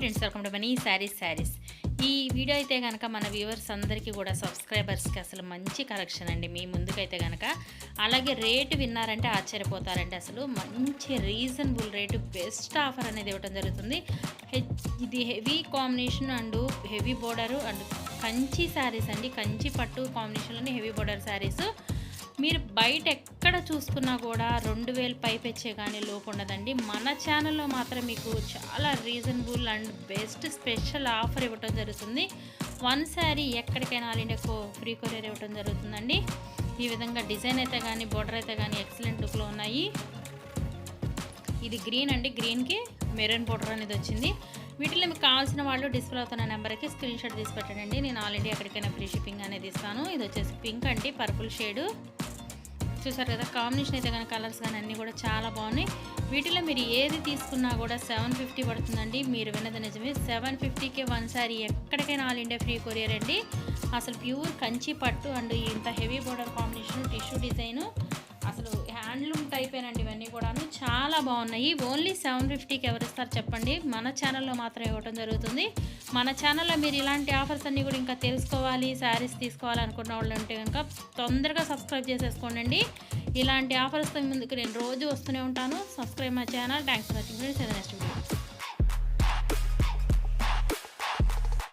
Welcome to money saris saris. ఈ video అయితే కనుక మన వ్యూవర్స్ అందరికీ కూడా సబ్స్క్రైబర్స్కి అసలు మంచి కలెక్షన్ అండి. మీ ముందుకైతే కనుక అలాగే రేటు విన్నారంటే ఆశ్చర్యపోతారంటే అసలు. మంచి రీజనబుల్ రేటు బెస్ట్ ఆఫర్ అనేది ఇవ్వడం జరుగుతుంది. ఇది heavy combination and heavy border and Kanchi saris అండి. కంచి పట్టు కాంబినేషన్లోనే హెవీ బోర్డర్ శారీస్. మీరు బయట ఎక్కడ చూసుకున్నా కూడా రెండు వేలు పైపెచ్చే కానీ లోపు ఉండదండి. మన ఛానల్లో మాత్రం మీకు చాలా reasonable and best special offer ఇవ్వటం జరుగుతుంది. వన్ శారీ ఎక్కడికైనా ఆల్ ఇండియాకు ఫ్రీ కొరియర్ ఇవ్వటం జరుగుతుందండి. ఈ విధంగా డిజైన్ అయితే కానీ బోర్డర్ అయితే కానీ ఎక్సలెంట్ లుక్లో ఉన్నాయి. ఇది గ్రీన్ అండి. గ్రీన్కి మెరూన్ బోర్డర్ అనేది వచ్చింది. వీటిలో మీకు కావాల్సిన వాళ్ళు డిస్ప్లే అవుతున్న నెంబర్కి స్క్రీన్ షాట్ తీసి పెట్టండి. నేను ఆల్రెడీ ఎక్కడికైనా ఫ్రీ షిప్పింగ్ అనేది ఇస్తాను. ఇది వచ్చేసి పింక్ అండి. Purple shade. చూసారు కదా కాంబినేషన్ అయితే కానీ కలర్స్ కానీ అన్నీ కూడా చాలా బాగున్నాయి. వీటిలో మీరు ఏది తీసుకున్నా కూడా సెవెన్ ఫిఫ్టీ పడుతుందండి. మీరు విన్నది నిజమే. సెవెన్ ఫిఫ్టీకి వన్ సారీ ఎక్కడికైనా ఆల్ ఇండియా ఫ్రీ కొరియర్ అండి. అసలు ప్యూర్ కంచి పట్టు అండ్ ఇంత heavy border combination tissue design అసలు హ్యాండ్లూమ్ టైపేనండి ఇవన్నీ కూడాను. చాలా బాగున్నాయి. ఓన్లీ సెవెన్ ఫిఫ్టీకి ఎవరు ఇస్తారు చెప్పండి. మన ఛానల్లో మాత్రం ఇవ్వడం జరుగుతుంది. మన ఛానల్లో మీరు ఇలాంటి ఆఫర్స్ అన్నీ కూడా ఇంకా తెలుసుకోవాలి శారీస్ తీసుకోవాలనుకున్న వాళ్ళు ఉంటే కనుక తొందరగా సబ్స్క్రైబ్ చేసేసుకోండి ఇలాంటి ఆఫర్స్తో ముందుకు నేను రోజు వస్తూనే ఉంటాను. Subscribe my channel thanks for watching friends next video